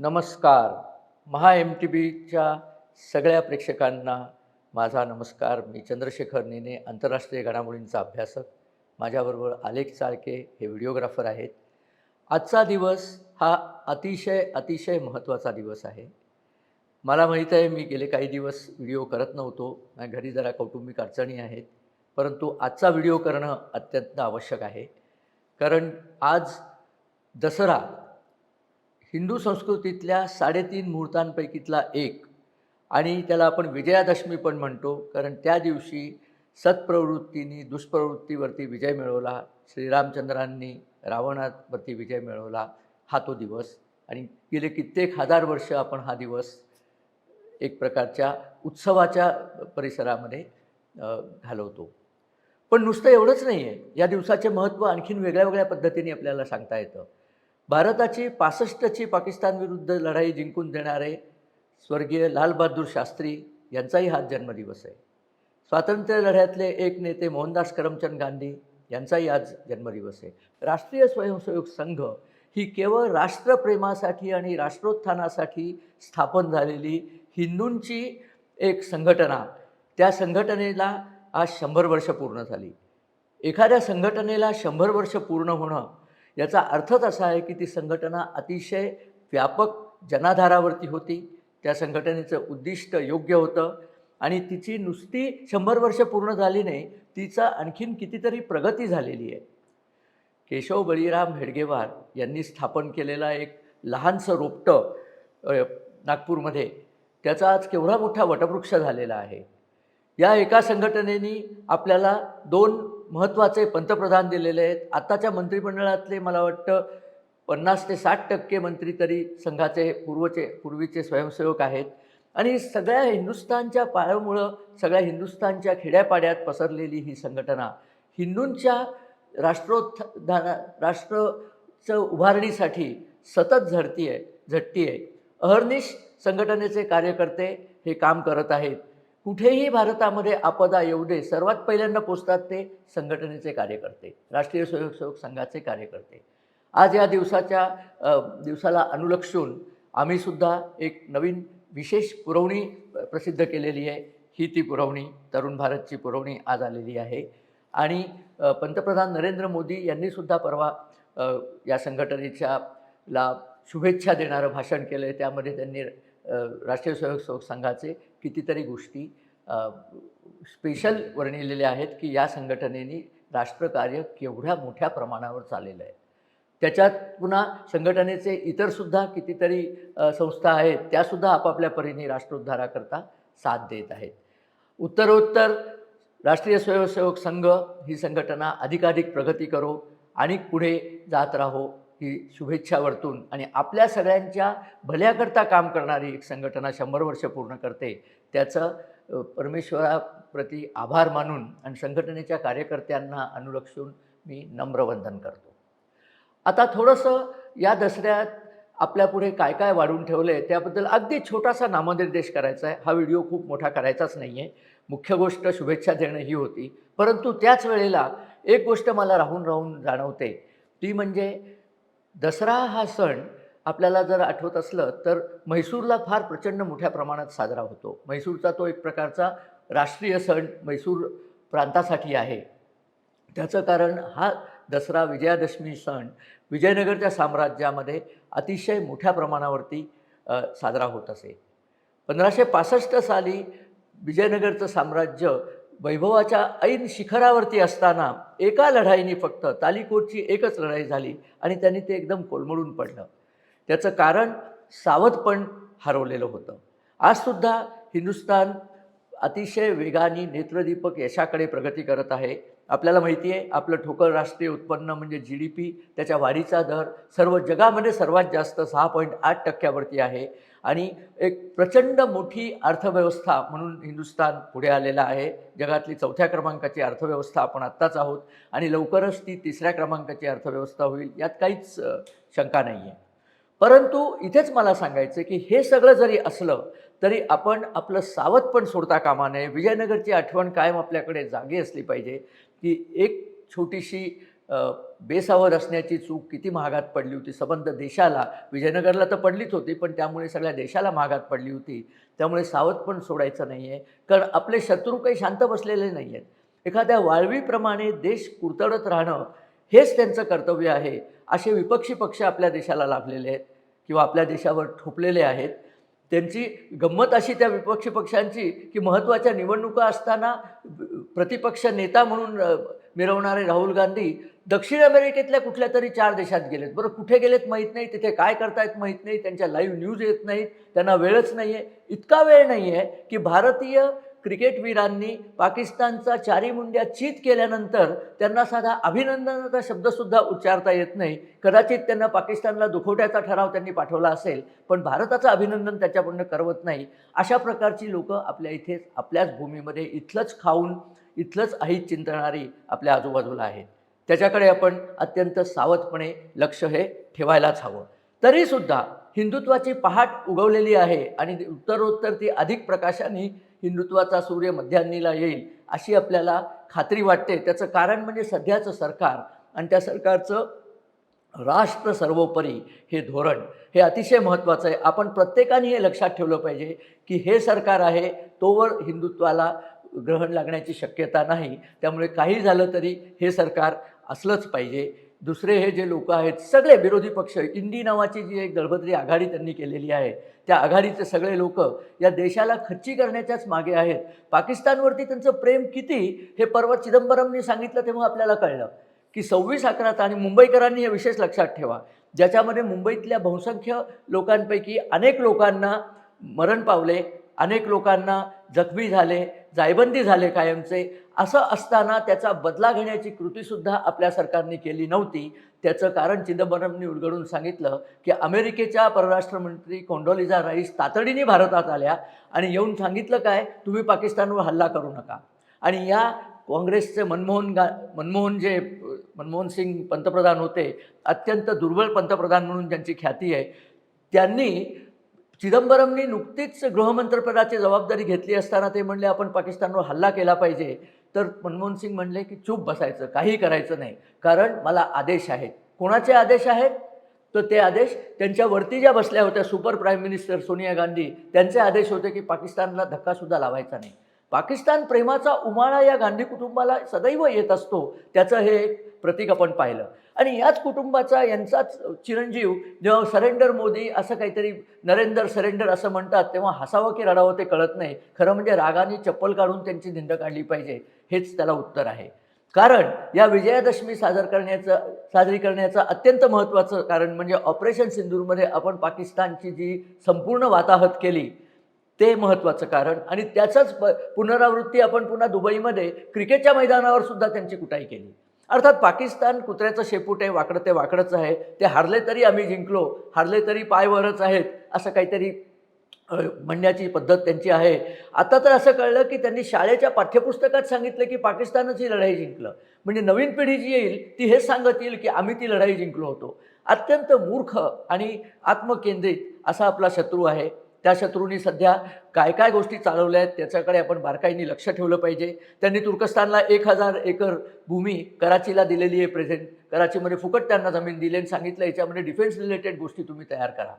नमस्कार. महा M T बीच्या सगळ्या प्रेक्षकांना माझा नमस्कार. मी चंद्रशेखर नेने आंतरराष्ट्रीय घडामोडींचा अभ्यासक. माझ्याबरोबर आलेख चाळके हे व्हिडिओग्राफर आहेत. आजचा दिवस हा अतिशय अतिशय महत्त्वाचा दिवस आहे. मला माहीत आहे मी गेले काही दिवस व्हिडिओ करत नव्हतो. माझ्या घरी जरा कौटुंबिक अडचणी आहेत. परंतु आजचा व्हिडिओ करणं अत्यंत आवश्यक आहे. कारण आज दसरा हिंदू संस्कृतीतल्या साडेतीन मुहूर्तांपैकीतला एक. आणि त्याला आपण विजयादशमी पण म्हणतो कारण त्या दिवशी सत्प्रवृत्तीनी दुष्प्रवृत्तीवरती विजय मिळवला श्रीरामचंद्रांनी रावणावरती विजय मिळवला हा तो दिवस. आणि गेले कित्येक हजार वर्ष आपण हा दिवस एक प्रकारच्या उत्सवाच्या परिसरामध्ये घालवतो. पण नुसतं एवढंच नाही आहे या दिवसाचे महत्त्व आणखीन वेगळ्या वेगळ्या पद्धतीने आपल्याला सांगता येतं. भारताची पासष्टची पाकिस्तानविरुद्ध लढाई जिंकून देणारे स्वर्गीय लालबहादूर शास्त्री यांचाही हा जन्मदिवस आहे. स्वातंत्र्य लढ्यातले एक नेते मोहनदास करमचंद गांधी यांचाही आज जन्मदिवस आहे. राष्ट्रीय स्वयंसेवक संघ ही केवळ राष्ट्रप्रेमासाठी आणि राष्ट्रोत्थानासाठी स्थापन झालेली हिंदूंची एक संघटना. त्या संघटनेला आज शंभर वर्ष पूर्ण झाली. एखाद्या संघटनेला शंभर वर्ष पूर्ण होणं याचा अर्थच असा आहे की ती संघटना अतिशय व्यापक जनाधारावरती होती. त्या संघटनेचं उद्दिष्ट योग्य होतं आणि तिची नुसती शंभर वर्ष पूर्ण झाली नाही तिचा आणखीन कितीतरी प्रगती झालेली आहे. केशव बळीराम हेडगेवार यांनी स्थापन केलेला एक लहानसं रोपटं नागपूरमध्ये त्याचा आज केवढा मोठा वटवृक्ष झालेला आहे. या एका संघटनेनी आपल्याला दोन महत्त्वाचे पंतप्रधान दिलेले आहेत. आत्ताच्या मंत्रिमंडळातले मला वाटतं पन्नास ते साठ टक्के मंत्री तरी संघाचे पूर्वचे पूर्वीचे स्वयंसेवक आहेत. आणि सगळ्या हिंदुस्थानच्या पायामुळं सगळ्या हिंदुस्थानच्या खेड्यापाड्यात पसरलेली ही संघटना हिंदूंच्या राष्ट्रोत्थाना राष्ट्रचं उभारणीसाठी सतत झडती आहे झटती आहे अहर्निश संघटनेचे कार्यकर्ते हे काम करत आहेत. कुठेही भारतामध्ये आपदा येऊ दे सर्वात पहिल्यांदा पोचतात ते संघटनेचे कार्यकर्ते राष्ट्रीय स्वयंसेवक संघाचे कार्यकर्ते. आज या दिवसाच्या दिवसाला अनुलक्षून आम्हीसुद्धा एक नवीन विशेष पुरवणी प्रसिद्ध केलेली आहे. ही ती पुरवणी तरुण भारतची पुरवणी आज आलेली आहे. आणि पंतप्रधान नरेंद्र मोदी यांनीसुद्धा परवा या संघटनेच्या ला शुभेच्छा देणारं भाषण केलं आहे त्यामध्ये त्यांनी राष्ट्रीय स्वयंसेवक संघाचे कितीतरी गोष्टी स्पेशल वर्णिलेल्या आहेत की या संघटनेने राष्ट्रकार्य केवढ्या मोठ्या प्रमाणावर चाललेलं आहे. त्याच्यात पुन्हा संघटनेचे इतरसुद्धा कितीतरी संस्था आहेत त्यासुद्धा आपापल्या परीने राष्ट्रोद्धाराकरता साथ देत आहेत. उत्तरोत्तर राष्ट्रीय स्वयंसेवक संघ ही संघटना अधिकाधिक प्रगती करो आणि पुढे जात राहो ही शुभेच्छा वर्तून आणि आपल्या सगळ्यांच्या भल्याकरता काम करणारी एक संघटना शंभर वर्ष पूर्ण करते. त्याचं परमेश्वराप्रती आभार मानून आणि संघटनेच्या कार्यकर्त्यांना अनुलक्षून मी नम्र वंदन करतो. आता थोडंसं या दसऱ्यात आपल्यापुढे काय काय वाढून ठेवलं आहे त्याबद्दल अगदी छोटासा नामनिर्देश करायचा आहे. हा व्हिडिओ खूप मोठा करायचाच नाही आहे मुख्य गोष्ट शुभेच्छा देणं ही होती. परंतु त्याच वेळेला एक गोष्ट मला राहून राहून जाणवते. ती म्हणजे दसरा हा सण आपल्याला जर आठवत असलं तर म्हैसूरला फार प्रचंड मोठ्या प्रमाणात साजरा होतो. म्हैसूरचा तो एक प्रकारचा राष्ट्रीय सण म्हैसूर प्रांतासाठी आहे. त्याचं कारण हा दसरा विजयादशमी सण विजयनगरच्या साम्राज्यामध्ये अतिशय मोठ्या प्रमाणावरती साजरा होत असे. पंधराशे पासष्ट साली विजयनगरचं साम्राज्य वैभवाच्या ऐन शिखरावरती असताना एका लढाईने फक्त तालिकोटची एकच लढाई झाली आणि त्यांनी ते एकदम कोलमडून पडलं. त्याचं कारण सावधपण हरवलेलं होतं. आजसुद्धा हिंदुस्तान अतिशय वेगाने नेत्रदीपक यशाकडे प्रगती करत आहे. आपल्याला माहिती आहे आपलं ठोकर राष्ट्रीय उत्पन्न म्हणजे जी डी पी त्याच्या वाढीचा दर सर्व जगामध्ये सर्वात जास्त सहा पॉईंट आठ टक्क्यावरती आहे. आणि एक प्रचंड मोठी अर्थव्यवस्था म्हणून हिंदुस्तान पुढे आलेला आहे. जगातली चौथ्या क्रमांकाची अर्थव्यवस्था आपण आत्ताच आहोत आणि लवकरच ती तिसऱ्या क्रमांकाची अर्थव्यवस्था होईल यात काहीच शंका नाही आहे परंतु इथेच मला सांगायचं की हे सगळं जरी असलं तरी आपण आपलं सावधपण सोडता कामा नये. विजयनगरची आठवण कायम आपल्याकडे जागी असली पाहिजे. की एक छोटीशी बेसावर असण्याची चूक किती महागात पडली होती. संबंध देशाला विजयनगरला तर पडलीच होती पण त्यामुळे सगळ्या देशाला महागात पडली होती. त्यामुळे सावध पण सोडायचं नाही आहे कारण आपले शत्रू काही शांत बसलेले नाही आहेत एखाद्या वाळवीप्रमाणे देश कुरतडत राहणं हेच त्यांचं कर्तव्य आहे. असे विपक्षी पक्ष आपल्या देशाला लाभलेले आहेत किंवा आपल्या देशावर ठोपलेले आहेत. त्यांची गंमत अशी त्या विपक्षी पक्षांची की महत्त्वाच्या निवडणुका असताना प्रतिपक्ष नेता म्हणून मिरवणारे राहुल गांधी दक्षिण अमेरिकेतल्या कुठल्या तरी चार देशात गेलेत. बरं कुठे गेलेत माहीत नाही तिथे काय करतायत माहीत नाही त्यांच्या लाईव्ह न्यूज येत नाहीत त्यांना वेळच नाही आहे इतका वेळ नाही आहे की भारतीय क्रिकेटवीरांनी पाकिस्तानचा चारी मुंड्या चीत केल्यानंतर त्यांना साधा अभिनंदनाचा शब्दसुद्धा उच्चारता येत नाही. कदाचित त्यांना पाकिस्तानला दुखवट्याचा ठराव त्यांनी पाठवला असेल पण भारताचं अभिनंदन त्याच्याकडनं करवत नाही. अशा प्रकारची लोकं आपल्या इथेच आपल्याच भूमीमध्ये इथलंच खाऊन इथलंच आहीत चिंतणारी आपल्या आजूबाजूला आहेत. त्याच्याकडे आपण अत्यंत सावधपणे लक्ष हे ठेवायलाच हवं. तरीसुद्धा हिंदुत्वाची पहाट उगवलेली आहे आणि उत्तरोत्तर ती अधिक प्रकाशाने हिंदुत्वाचा सूर्य मध्यान्नीला येईल अशी आपल्याला खात्री वाटते. त्याचं कारण म्हणजे सध्याचं सरकार आणि त्या सरकारचं राष्ट्र सर्वोपरी हे धोरण. हे अतिशय महत्त्वाचं आहे. आपण प्रत्येकाने हे लक्षात ठेवलं पाहिजे की हे सरकार आहे तोवर हिंदुत्वाला ग्रहण लागण्याची शक्यता नाही. त्यामुळे काही झालं तरी हे सरकार असलंच पाहिजे. दुसरे हे जे लोक आहेत सगळे विरोधी पक्ष इंडी नावाची जी एक दळभद्री आघाडी त्यांनी केलेली आहे त्या आघाडीचे सगळे लोक या देशाला खच्ची करण्याच्याच मागे आहेत. पाकिस्तानवरती त्यांचं प्रेम किती हे परवा चिदंबरमनी सांगितलं तेव्हा आपल्याला कळलं. की सव्वीस अकराचा आणि मुंबईकरांनी हे विशेष लक्षात ठेवा. ज्याच्यामध्ये मुंबईतल्या बहुसंख्य लोकांपैकी अनेक लोकांना मरण पावले अनेक लोकांना जखमी झाले जायबंदी झाले कायमचे. असं असताना त्याचा बदला घेण्याची कृतीसुद्धा आपल्या सरकारने केली नव्हती. त्याचं कारण चिदंबरमनी उलगडून सांगितलं की अमेरिकेच्या परराष्ट्रमंत्री कोंडोलिझा राईस तातडीने भारतात आल्या आणि येऊन सांगितलं काय तुम्ही पाकिस्तानवर हल्ला करू नका. आणि या काँग्रेसचे मनमोहन गा मनमोहन जे मनमोहन सिंग पंतप्रधान होते अत्यंत दुर्बळ पंतप्रधान म्हणून ज्यांची ख्याती आहे. त्यांनी चिदंबरमनी नुकतीच गृहमंत्रपदाची जबाबदारी घेतली असताना ते म्हणले आपण पाकिस्तानवर हल्ला केला पाहिजे. तर मनमोहन सिंग म्हणले की चूप बसायचं काही करायचं नाही. कारण मला आदेश आहेत. कोणाचे आदेश आहेत? तर ते आदेश त्यांच्यावरती ज्या बसल्या होत्या super prime minister Sonia Gandhi त्यांचे आदेश होते की पाकिस्तानला धक्कासुद्धा लावायचा नाही. पाकिस्तान प्रेमाचा उमाळा या गांधी कुटुंबाला सदैव येत असतो त्याचं हे एक प्रतीक आपण पाहिलं. आणि याच कुटुंबाचा यांचाच चिरंजीव जेव्हा सरेंडर मोदी असं काहीतरी नरेंद्र सरेंडर असं म्हणतात तेव्हा हसावं की रडावं ते कळत नाही. खरं म्हणजे रागाने चप्पल काढून त्यांची धिंड काढली पाहिजे हेच त्याला उत्तर आहे. कारण या विजयादशमी साजर करण्याचं साजरी करण्याचं अत्यंत महत्त्वाचं कारण म्हणजे ऑपरेशन सिंधूरमध्ये आपण पाकिस्तानची जी संपूर्ण वाताहत केली ते महत्त्वाचं कारण. आणि त्याचंच प पुनरावृत्ती आपण पुन्हा दुबईमध्ये क्रिकेटच्या मैदानावर सुद्धा त्यांची कुटाई केली. अर्थात पाकिस्तान कुत्र्याचं शेपूट आहे वाकडं ते वाकडंच आहे. ते हारले तरी आम्ही जिंकलो हारले तरी पायवरच आहेत असं काहीतरी म्हणण्याची पद्धत त्यांची आहे. आता तर असं कळलं की त्यांनी शाळेच्या पाठ्यपुस्तकात सांगितलं की पाकिस्तानच ही लढाई जिंकलं. म्हणजे नवीन पिढी जी येईल ती हे सांगत येईल की आम्ही ती लढाई जिंकलो होतो. अत्यंत मूर्ख आणि आत्मकेंद्रित असा आपला शत्रू आहे. त्या शत्रूंनी सध्या काय काय गोष्टी चालवल्या आहेत त्याच्याकडे आपण बारकाईने लक्ष ठेवलं पाहिजे. त्यांनी तुर्कस्तानला एक हजार एकर भूमी कराचीला दिलेली आहे प्रेझेंट कराचीमध्ये फुकट त्यांना जमीन दिली आणि सांगितलं याच्यामध्ये डिफेन्स रिलेटेड गोष्टी तुम्ही तयार करा.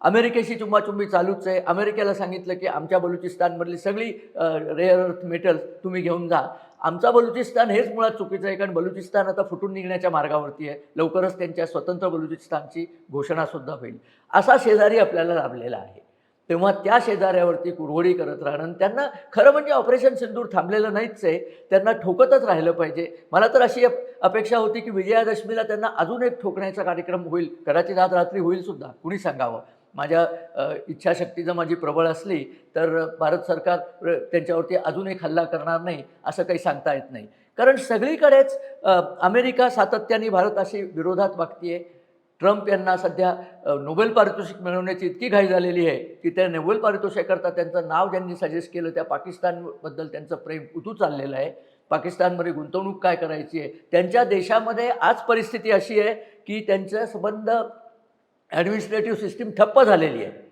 अमेरिकेशी चुंबाचुंबी चालूच आहे. अमेरिकेला सांगितलं की आमच्या बलुचिस्तानमधली सगळी रेअर अर्थ मेटल्स तुम्ही घेऊन जा. आमचा बलुचिस्तान हेच मुळात चुकीचं आहे कारण बलुचिस्तान आता फुटून निघण्याच्या मार्गावरती आहे. लवकरच त्यांच्या स्वतंत्र बलुचिस्तानची घोषणासुद्धा होईल. असा शेजारी आपल्याला लाभलेला आहे. तेव्हा त्या शेजाऱ्यावरती कुरघोडी करत राहणं आणि त्यांना खरं म्हणजे ऑपरेशन सिंदूर थांबलेलं नाहीच आहे. त्यांना ठोकतच राहिलं पाहिजे. मला तर अशी अपेक्षा होती की विजयादशमीला त्यांना अजून एक ठोकण्याचा कार्यक्रम होईल. कदाचित आज रात्री होईल सुद्धा. कुणी सांगावं? माझ्या इच्छाशक्ती जर माझी प्रबळ असली तर भारत सरकार त्यांच्यावरती अजून एक हल्ला करणार नाही असं काही सांगता येत नाही. कारण सगळीकडेच अमेरिका सातत्याने भारताशी विरोधात वागतीये. ट्रम्प यांना सध्या नोबेल पारितोषिक मिळवण्याची इतकी घाई झालेली आहे की त्या नोबेल पारितोषिकाकरता त्यांचं नाव ज्यांनी सजेस्ट केलं त्या पाकिस्तानबद्दल त्यांचं प्रेम उतू चाललेलं आहे. पाकिस्तानमध्ये गुंतवणूक काय करायची आहे? त्यांच्या देशामध्ये आज परिस्थिती अशी आहे की त्यांचा संबंध ॲडमिनिस्ट्रेटिव्ह सिस्टीम ठप्प झालेली आहे.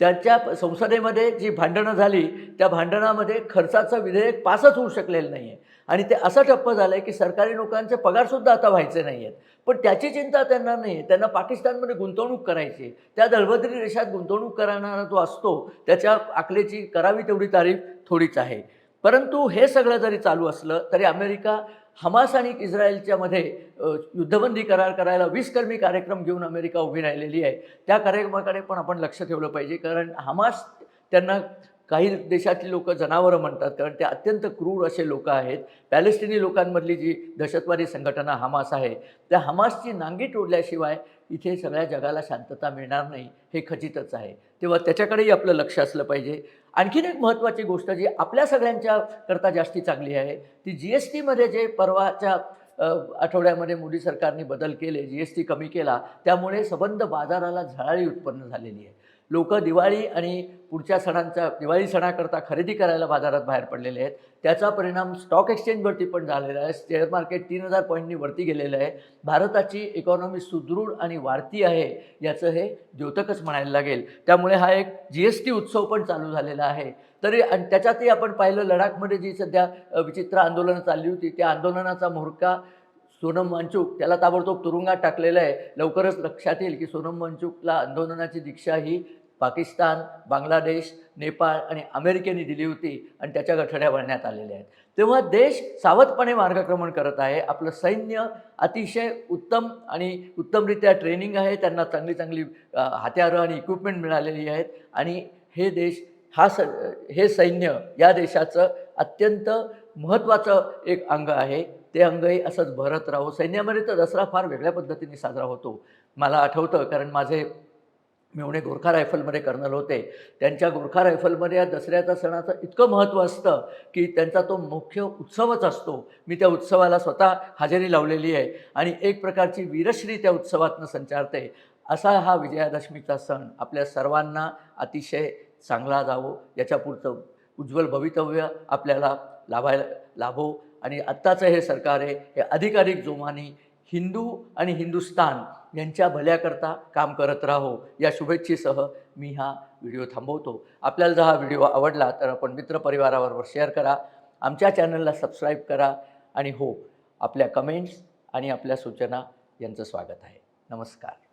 त्यांच्या संसदेमध्ये जी भांडणं झाली त्या भांडणामध्ये खर्चाचं विधेयक पासच होऊ शकलेलं नाही आहे आणि ते असं ठप्प झालं आहे की सरकारी नोकरांचे पगारसुद्धा आता व्हायचे नाही आहेत पण त्याची चिंता त्यांना नाही आहे त्यांना पाकिस्तानमध्ये गुंतवणूक करायची. त्या दळभद्री देशात गुंतवणूक करणारा जो असतो त्याच्या आकलेची करावी तेवढी तारीफ थोडीच आहे. परंतु हे सगळं जरी चालू असलं तरी अमेरिका हमास आणि इस्रायलच्या मध्ये युद्धबंदी करार करायला वीसकर्मी कार्यक्रम घेऊन अमेरिका उभी राहिलेली आहे. त्या कार्यक्रमाकडे पण आपण लक्ष ठेवलं पाहिजे. कारण हमास त्यांना काही देशातली लोक जनावरं म्हणतात. कारण ते अत्यंत क्रूर असे लोक आहेत. पॅलेस्टिनी लोकांमधली जी दहशतवादी संघटना हमास आहे त्या हमासची नांगी तोडल्याशिवाय इथे सगळ्या जगाला शांतता मिळणार नाही हे खचितच आहे. तेव्हा त्याच्याकडेही आपलं लक्ष असलं पाहिजे. आणखीन एक महत्त्वाची गोष्ट जी आपल्या सगळ्यांच्या करता जास्ती चांगली आहे ती जी एस टीमध्ये जे परवाच्या आठवड्यामध्ये मोदी सरकारने बदल केले जी एस टी कमी केला त्यामुळे सबंध बाजाराला झळाळी उत्पन्न झालेली आहे. लोक दिवाळी आणि पुढच्या सणांचा दिवाळी सणाकरता खरेदी करायला बाजारात बाहेर पडलेले आहेत. त्याचा परिणाम स्टॉक एक्सचेंजवरती पण झालेला आहे. शेअर मार्केट तीन हजार पॉईंटनी वरती गेलेलं आहे. भारताची इकॉनॉमी सुदृढ आणि वाढती आहे याचं हे द्योतकच म्हणायला लागेल. त्यामुळे हा एक जी एस टी उत्सव पण चालू झालेला आहे. तरी आणि त्याच्यातही आपण पाहिलं लडाखमध्ये जी सध्या विचित्र आंदोलनं चालली होती त्या आंदोलनाचा मुहूर्का सोनम वांचूक त्याला ताबडतोब तुरुंगात टाकलेलं आहे. लवकरच लक्षात येईल की सोनम वांचूकला आंदोलनाची दीक्षा ही पाकिस्तान बांगलादेश नेपाळ आणि अमेरिकेने दिली होती आणि त्याच्या गठड्या भरण्यात आलेल्या आहेत. तेव्हा देश सावधपणे मार्गक्रमण करत आहे. आपलं सैन्य अतिशय उत्तम आणि उत्तमरित्या ट्रेनिंग आहे. त्यांना चांगली चांगली हत्यारं आणि इक्विपमेंट मिळालेली आहेत. आणि हे देश हा स हे सैन्य या देशाचं अत्यंत महत्त्वाचं एक अंग आहे. ते अंगही असंच भरत राहो. सैन्यामध्ये तर दसरा फार वेगळ्या पद्धतीने साजरा होतो. मला आठवतं कारण माझे मेवणे गोरखा रायफलमध्ये कर्नल होते. त्यांच्या गोरखा रायफलमध्ये या दसऱ्याच्या सणाचं इतकं महत्त्व असतं की त्यांचा तो मुख्य उत्सवच असतो. मी त्या उत्सवाला स्वतः हजेरी लावलेली आहे आणि एक प्रकारची वीरश्री त्या उत्सवातनं संचारते. असा हा विजयादशमीचा सण आपल्या सर्वांना अतिशय चांगला जावो याच्या पुढचं उज्ज्वल भवितव्य आपल्याला लाभायला लाभो आणि आत्ताचं हे सरकार आहे हे अधिकाधिक जोमाने हिंदू आणि हिंदुस्तान यांच्या भल्याकरता काम करत राहो. या शुभेच्छेसह मी हा व्हिडिओ थांबवतो. आपल्याला जर हा व्हिडिओ आवडला तर आपण मित्रपरिवाराबरोबर शेअर करा. आमच्या चॅनलला सबस्क्राईब करा आणि हो आपल्या कमेंट्स आणि आपल्या सूचना यांचं स्वागत आहे. नमस्कार.